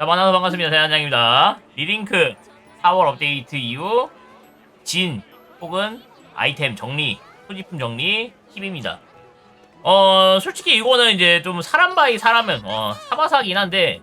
자, 만나서 반갑습니다. 대한장입니다. 리링크 4월 업데이트 이후 진 혹은 아이템 정리, 소지품 정리 팁입니다. 어, 솔직히 이거는 이제 좀 사람 바이 사람은 어, 사바사긴 한데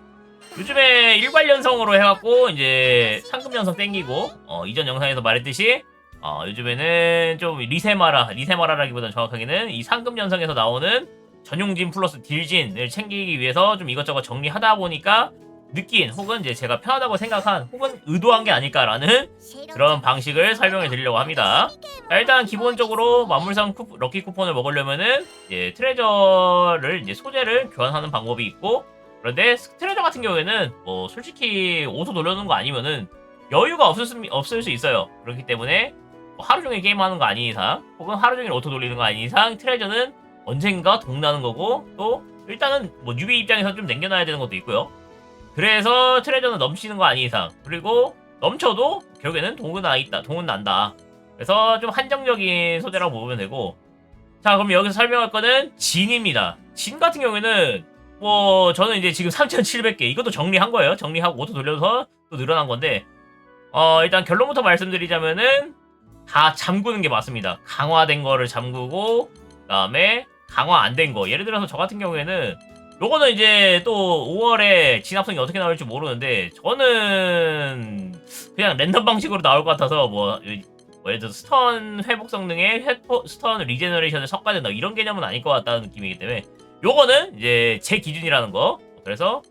요즘에 일괄 연성으로 해갖고 이제 상금 연성 땡기고 어, 이전 영상에서 말했듯이 어, 요즘에는 좀 리세마라, 리세마라라기보다는 정확하게는 이 상금 연성에서 나오는 전용진 플러스 딜진을 챙기기 위해서 좀 이것저것 정리하다 보니까 느낀 혹은 이제 제가 편하다고 생각한 혹은 의도한 게 아닐까라는 그런 방식을 설명해 드리려고 합니다. 자, 일단 기본적으로 만물상 쿠, 럭키 쿠폰을 먹으려면은 이제 트레저를 이제 소재를 교환하는 방법이 있고 그런데 트레저 같은 경우에는 뭐 솔직히 오토 돌려놓은 거 아니면은 여유가 없을 수, 없을 수 있어요. 그렇기 때문에 뭐 하루 종일 게임하는 거 아닌 이상 혹은 하루 종일 오토 돌리는 거 아닌 이상 트레저는 언젠가 동나는 거고 또 일단은 뭐 뉴비 입장에서 좀 남겨놔야 되는 것도 있고요. 그래서 트레저는 넘치는 거 아닌 이상. 그리고 넘쳐도 결국에는 동은 나 있다. 동은 난다. 그래서 좀 한정적인 소재라고 보면 되고. 자 그럼 여기서 설명할 거는 진입니다. 진 같은 경우에는 뭐 저는 이제 지금 3700개 이것도 정리한 거예요. 정리하고 오토 돌려서 또 늘어난 건데 어 일단 결론부터 말씀드리자면은 다 잠그는 게 맞습니다. 강화된 거를 잠그고 그 다음에 강화 안 된 거. 예를 들어서 저 같은 경우에는 요거는 이제 또 5월에 진압성이 어떻게 나올지 모르는데 저는 그냥 랜덤 방식으로 나올 것 같아서 뭐, 뭐 예를 들어서 스턴 회복 성능에 회포, 스턴 리제너레이션을 섞어야 된다. 이런 개념은 아닐 것 같다는 느낌이기 때문에 요거는 이제 제 기준이라는 거. 그래서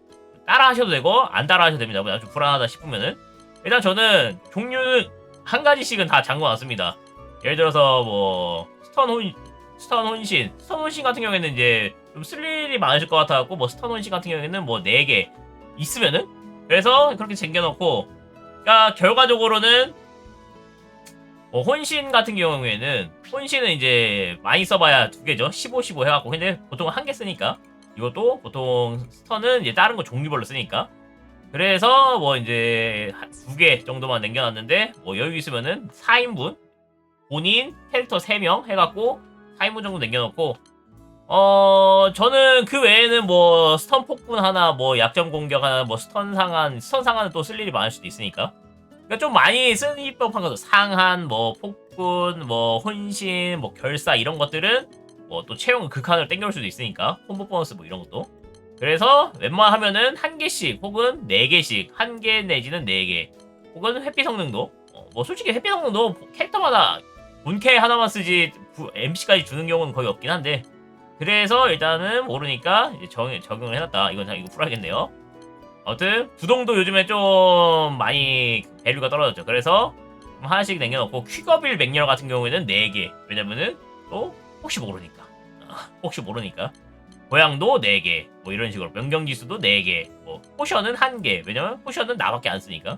따라 하셔도 되고 안 따라 하셔도 됩니다. 뭐좀 불안하다 싶으면은. 일단 저는 종류는 한 가지씩은 다 잠궈 놨습니다. 예를 들어서 뭐 스턴 혼 스턴 혼신. 스턴 혼신 같은 경우에는 이제 좀 쓸 일이 많으실 것 같아갖고 뭐 혼신 같은 경우에는 뭐 4개 있으면은? 그래서 그렇게 챙겨놓고 그러니까 결과적으로는 뭐 혼신 같은 경우에는 혼신은 이제 많이 써봐야 두 개죠. 15, 15 해갖고 근데 보통 한 개 쓰니까. 이것도 보통 스턴은 이제 다른 거 종류별로 쓰니까. 그래서 뭐 이제 두 개 정도만 남겨놨는데 뭐 여유 있으면은 4인분 본인 캐릭터 3명 해갖고 4인분 정도 남겨놓고 어 저는 그 외에는 뭐 스턴 폭군 하나 뭐 약점 공격 하나 뭐 스턴 상한 스턴 상한은 또 쓸 일이 많을 수도 있으니까. 그러니까 좀 많이 쓰는 법한 것도 상한 뭐 폭군 뭐 혼신 뭐 결사 이런 것들은 뭐 또 채용 극한을 땡겨올 수도 있으니까. 콤보 보너스 뭐 이런 것도. 그래서 웬만하면은 한 개씩 혹은 네 개씩 한 개 내지는 네 개 혹은 회피 성능도. 어, 뭐 솔직히 회피 성능도 캐릭터마다 본캐 하나만 쓰지 MC까지 주는 경우는 거의 없긴 한데 그래서 일단은 모르니까 이제 정, 적용을 해놨다. 이건 이거 풀어야겠네요. 아무튼 부동도 요즘에 좀 많이 밸류가 떨어졌죠. 그래서 좀 하나씩 남겨놓고 퀵어빌 맥렬 같은 경우에는 4개. 왜냐면은 또 혹시 모르니까. 아, 혹시 모르니까. 고양도 4개. 뭐 이런 식으로 명경지수도 4개. 뭐 포션은 1개. 왜냐면 포션은 나밖에 안 쓰니까.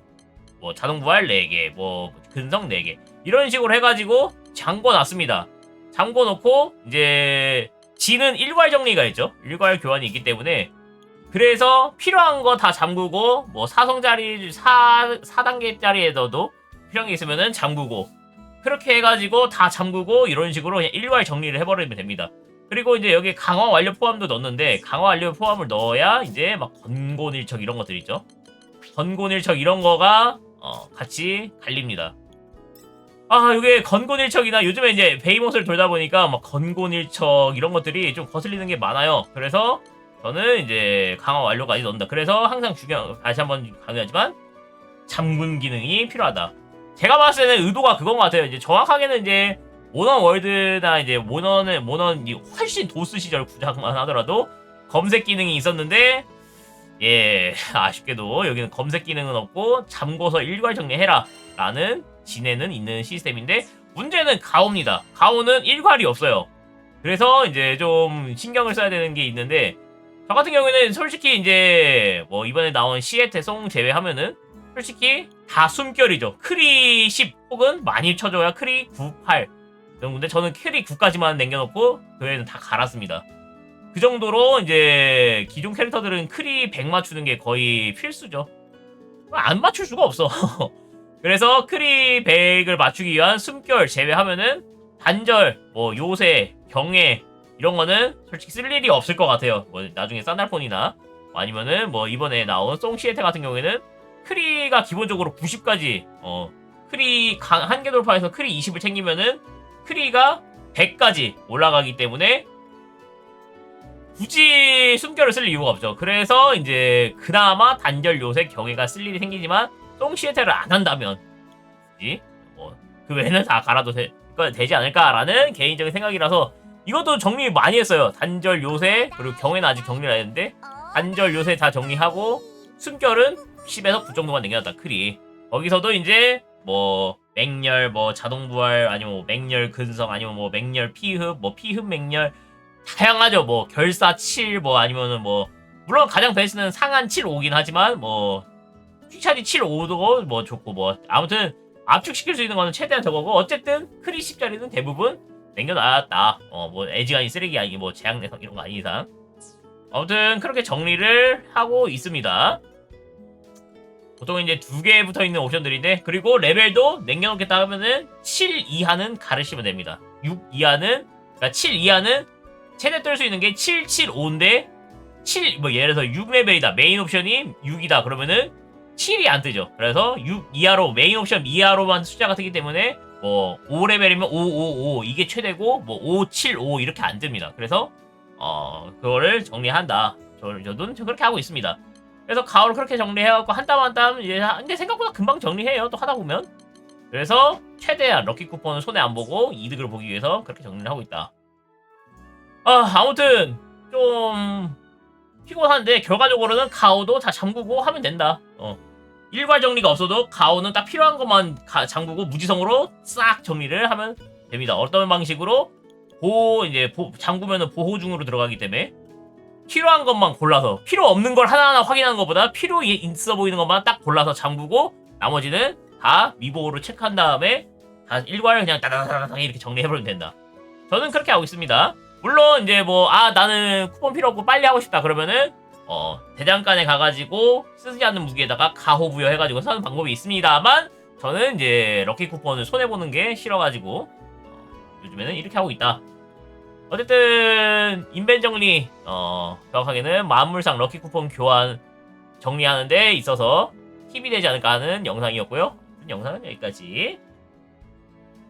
뭐 자동 부활 4개. 뭐 근성 4개. 이런 식으로 해가지고 잠궈 놨습니다. 잠궈 놓고 이제 지는 일괄 정리가 있죠. 일괄 교환이 있기 때문에 그래서 필요한 거 다 잠그고 뭐 사성짜리 4 4단계짜리에서도 필요한 게 있으면은 잠그고 그렇게 해가지고 다 잠그고 이런 식으로 그냥 일괄 정리를 해버리면 됩니다. 그리고 이제 여기 강화 완료 포함도 넣었는데 강화 완료 포함을 넣어야 이제 막 건곤일척 이런 것들 있죠. 건곤일척 이런 거가 어, 같이 갈립니다. 아, 이게 건곤일척이나 요즘에 이제 베이못을 돌다 보니까 막 건곤일척 이런 것들이 좀 거슬리는 게 많아요. 그래서 저는 이제 강화 완료까지 넣는다. 그래서 항상 중요, 다시 한번 강조하지만 잠금 기능이 필요하다. 제가 봤을 때는 의도가 그건 것 같아요. 이제 정확하게는 이제 모넌 월드나 이제 모넌의 모넌 이 훨씬 도스 시절 구작만 하더라도 검색 기능이 있었는데 예 아쉽게도 여기는 검색 기능은 없고 잠궈서 일괄 정리해라 라는 진에는 있는 시스템인데 문제는 가오입니다. 가오는 일괄이 없어요. 그래서 이제 좀 신경을 써야 되는 게 있는데 저 같은 경우에는 솔직히 이제 뭐 이번에 나온 시에테 송 제외하면은 솔직히 다 숨결이죠. 크리 10 혹은 많이 쳐줘야 크리 9, 8 근데 저는 크리 9까지만 남겨놓고 그 외에는 다 갈았습니다. 그 정도로 이제 기존 캐릭터들은 크리 100 맞추는 게 거의 필수죠. 안 맞출 수가 없어. 그래서 크리 100을 맞추기 위한 숨결 제외하면은 단절, 뭐 요새, 경애 이런 거는 솔직히 쓸 일이 없을 것 같아요. 뭐 나중에 산달폰이나 아니면은 뭐 이번에 나온 송시에테 같은 경우에는 크리가 기본적으로 90까지 어 크리 강- 한개 돌파해서 크리 20을 챙기면은 크리가 100까지 올라가기 때문에 굳이 숨결을 쓸 이유가 없죠. 그래서 이제 그나마 단절 요새 경외가 쓸 일이 생기지만 송시에테를 안 한다면 뭐그 외에는 다 갈아도 되, 되지 않을까라는 개인적인 생각이라서 이것도 정리 많이 했어요. 단절 요새 그리고 경외는 아직 정리를 안 했는데 단절 요새 다 정리하고 숨결은 10에서 9 정도만 남겨놨다 크리 거기서도 이제 뭐 맹렬 뭐 자동 부활 아니면 뭐 맹렬 근성 아니면 뭐 맹렬 피흡 뭐 피흡 맹렬 다양하죠 뭐 결사 7 뭐 아니면은 뭐 물론 가장 베스트는 상한 7 5긴 하지만 뭐 휘차디 7 5도 뭐 좋고 뭐. 아무튼 압축시킬 수 있는 거는 최대한 저거고 어쨌든 크리 10짜리는 대부분 남겨놨다. 어 뭐 애지간히 쓰레기 아니 뭐 제약 내성 이런 거 아닌 이상. 아무튼 그렇게 정리를 하고 있습니다. 보통 이제 두 개 붙어 있는 옵션들인데 그리고 레벨도 남겨놓겠다 하면은 7 이하는 가르시면 됩니다. 6 이하는 그러니까 7 이하는 최대 뜰 수 있는 게 7, 7, 5인데 7 뭐 예를 들어서 6레벨이다. 메인 옵션이 6이다. 그러면은 7이 안 뜨죠. 그래서 6 이하로 메인 옵션 이하로만 숫자가 뜨기 때문에 뭐 5레벨이면 5, 5, 5 이게 최대고 뭐 5, 7, 5 이렇게 안 뜹니다. 그래서 어 그거를 정리한다. 저, 저도 그렇게 하고 있습니다. 그래서 가오를 그렇게 정리해갖고 한 땀 한땀 이제 하- 근데 생각보다 금방 정리해요. 또 하다 보면. 그래서 최대한 럭키 쿠폰을 손에 안 보고 이득을 보기 위해서 그렇게 정리를 하고 있다. 아 아무튼 좀 피곤한데 결과적으로는 가오도 다 잠그고 하면 된다. 어. 일괄 정리가 없어도 가오는 딱 필요한 것만 가- 잠그고 무지성으로 싹 정리를 하면 됩니다. 어떤 방식으로 보호 이제 보- 잠그면은 보호 중으로 들어가기 때문에 필요한 것만 골라서 필요 없는 걸 하나하나 확인하는 것보다 필요 있어 보이는 것만 딱 골라서 잠그고 나머지는 다 미보호로 체크한 다음에 다 일괄 그냥 따다다다닥 이렇게 정리해버리면 된다. 저는 그렇게 하고 있습니다. 물론 이제 뭐 아 나는 쿠폰 필요 없고 빨리 하고 싶다 그러면은 어 대장간에 가가지고 쓰지 않는 무기에다가 가호 부여해가지고 사는 방법이 있습니다만 저는 이제 럭키 쿠폰을 손해 보는 게 싫어가지고 어, 요즘에는 이렇게 하고 있다. 어쨌든 인벤 정리 어 정확하게는 만물상 럭키 쿠폰 교환 정리하는 데 있어서 힘이 되지 않을까 하는 영상이었고요. 영상은 여기까지.